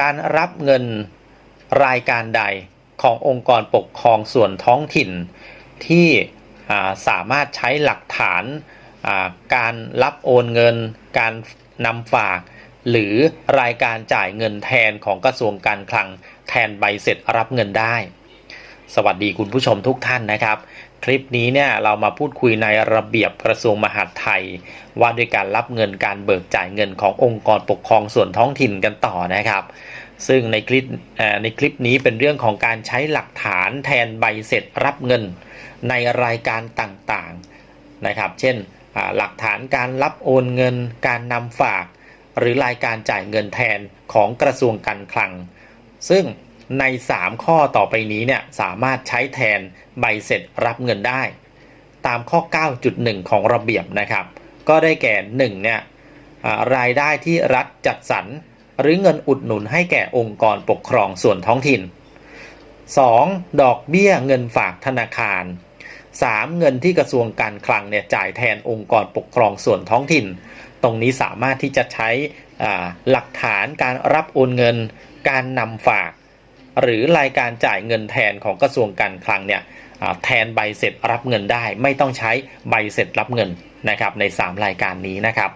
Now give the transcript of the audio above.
การรับเงินรายการใดขององค์กรปกครองส่วนท้องถิ่น ที่าสามารถใช้หลักฐานาการรับโอนเงิน การนำฝาก หรือรายการจ่ายเงินแทนของกระทรวงการคลังแทนใบเสร็จรับเงินได้ สวัสดีคุณผู้ชมทุกท่านนะครับ คลิปนี้เนี่ยเรามาพูดคุยในระเบียบกระทรวงมหาดไทย ว่าด้วยการรับเงินการเบิกจ่ายเงินขององค์กรปกครองส่วนท้องถิ่นกันต่อนะครับ ซึ่งในคลิปในคลิปนี้เป็นเรื่องของการใช้หลักฐานแทนใบเสร็จรับเงินในรายการต่างๆนะครับ เช่นหลักฐานการรับโอนเงิน การนำฝาก หรือรายการจ่ายเงินแทนของกระทรวงการคลัง ซึ่ง ใน 3 ข้อต่อไปนี้เนี่ยสามารถใช้แทนใบเสร็จรับเงินได้ ตามข้อ 9.1 ของระเบียบนะครับ ก็ได้แก่1เนี่ยรายได้ที่รัฐจัดสรรหรือเงินอุดหนุนให้แก่องค์กรปกครองส่วนท้องถิ่น 2. ดอกเบี้ยเงินฝากธนาคาร 3. เงินที่กระทรวงการคลังเนี่ยจ่ายแทนองค์กรปกครองส่วนท้องถิ่น ตรงนี้สามารถที่จะใช้หลักฐานการรับโอนเงิน การนำฝาก หรือรายการจ่ายเงินแทนของกระทรวงการคลังเนี่ยแทนใบเสร็จรับเงินได้ ไม่ต้องใช้ใบเสร็จรับเงินนะครับใน 3 รายการนี้นะครับ